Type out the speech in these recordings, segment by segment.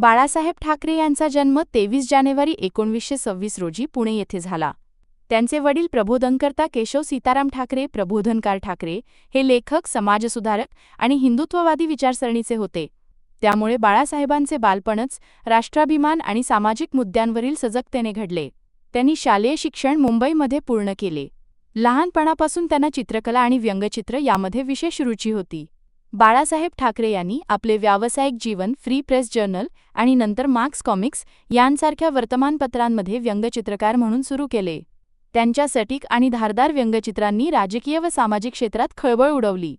बाळासाहेब ठाकरे यांचा जन्म तेवीस जानेवारी एकोणवीसशे सव्वीस रोजी पुणे येथे झाला. त्यांचे वडील प्रबोधनकर्ता केशव सीताराम ठाकरे प्रबोधनकार ठाकरे हे लेखक समाजसुधारक आणि हिंदुत्ववादी विचारसरणीचे होते. त्यामुळे बाळासाहेबांचे बालपणच राष्ट्राभिमान आणि सामाजिक मुद्द्यांवरील सजगतेने घडले. त्यांनी शालेय शिक्षण मुंबईमध्ये पूर्ण केले. लहानपणापासून त्यांना चित्रकला आणि व्यंगचित्र यामध्ये विशेष रुची होती. बाळासाहेब ठाकरे यांनी आपले व्यावसायिक जीवन फ्री प्रेस जर्नल आणि नंतर मार्क्स कॉमिक्स यांसारख्या वर्तमानपत्रांमध्ये व्यंगचित्रकार म्हणून सुरू केले. त्यांच्या सटीक आणि धारदार व्यंगचित्रांनी राजकीय व सामाजिक क्षेत्रात खळबळ उडवली.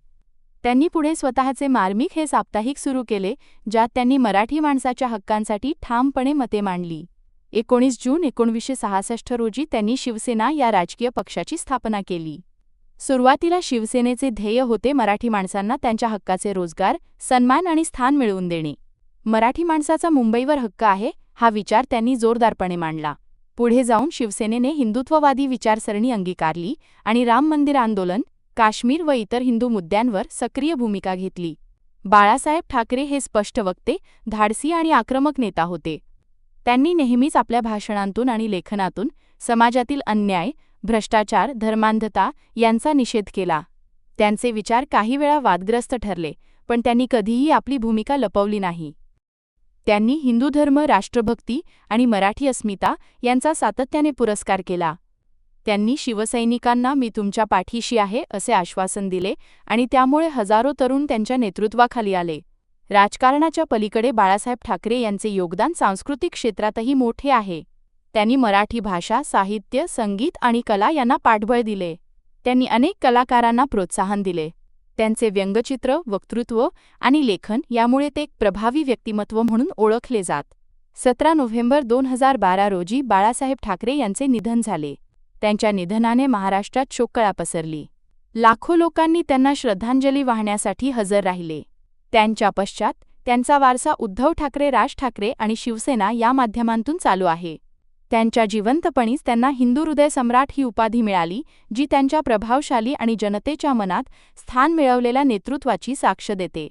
त्यांनी पुढे स्वतःचे मार्मिक हे साप्ताहिक सुरू केले ज्यात त्यांनी मराठी माणसाच्या हक्कांसाठी ठामपणे मते मांडली. एकोणीस जून एकोणवीसशे सहासष्ट रोजी त्यांनी शिवसेना या राजकीय पक्षाची स्थापना केली. सुरुवातीला शिवसेनेचे ध्येय होते मराठी माणसांना त्यांच्या हक्काचे रोजगार सन्मान आणि स्थान मिळवून देणे. मराठी माणसाचा मुंबईवर हक्क आहे हा विचार त्यांनी जोरदारपणे मांडला. पुढे जाऊन शिवसेनेने हिंदुत्ववादी विचारसरणी अंगीकारली आणि राम मंदिर आंदोलन काश्मीर व इतर हिंदू मुद्द्यांवर सक्रिय भूमिका घेतली. बाळासाहेब ठाकरे हे स्पष्ट वक्ते धाडसी आणि आक्रमक नेता होते. त्यांनी नेहमीच आपल्या भाषणांतून आणि लेखनातून समाजातील अन्याय भ्रष्टाचार धर्मांधता यांचा निषेध केला. त्यांचे विचार काही वेळा वादग्रस्त ठरले पण त्यांनी कधीही आपली भूमिका लपवली नाही. त्यांनी हिंदू धर्म राष्ट्रभक्ती आणि मराठी अस्मिता यांचा सातत्याने पुरस्कार केला. त्यांनी शिवसैनिकांना मी तुमच्या पाठीशी आहे असे आश्वासन दिले आणि त्यामुळे हजारो तरुण त्यांच्या नेतृत्वाखाली आले. राजकारणाच्या पलीकडे बाळासाहेब ठाकरे यांचे योगदान सांस्कृतिक क्षेत्रातही मोठे आहे. त्यांनी मराठी भाषा साहित्य संगीत आणि कला यांना पाठबळ दिले. त्यांनी अनेक कलाकारांना प्रोत्साहन दिले. त्यांचे व्यंगचित्र वक्तृत्व आणि लेखन यामुळे ते एक प्रभावी व्यक्तिमत्व म्हणून ओळखले जात. सतरा नोव्हेंबर दोन हजार बारा रोजी बाळासाहेब ठाकरे यांचे निधन झाले. त्यांच्या निधनाने महाराष्ट्रात शोककळा पसरली. लाखो लोकांनी त्यांना श्रद्धांजली वाहण्यासाठी हजर राहिले. त्यांच्या पश्चात त्यांचा वारसा उद्धव ठाकरे राज ठाकरे आणि शिवसेना या माध्यमांतून चालू आहे. त्यांच्या जिवंतपणीच त्यांना हिंदू हृदय सम्राट ही उपाधी मिळाली जी त्यांच्या प्रभावशाली आणि जनतेच्या मनात स्थान मिळवलेल्या नेतृत्वाची साक्ष देते.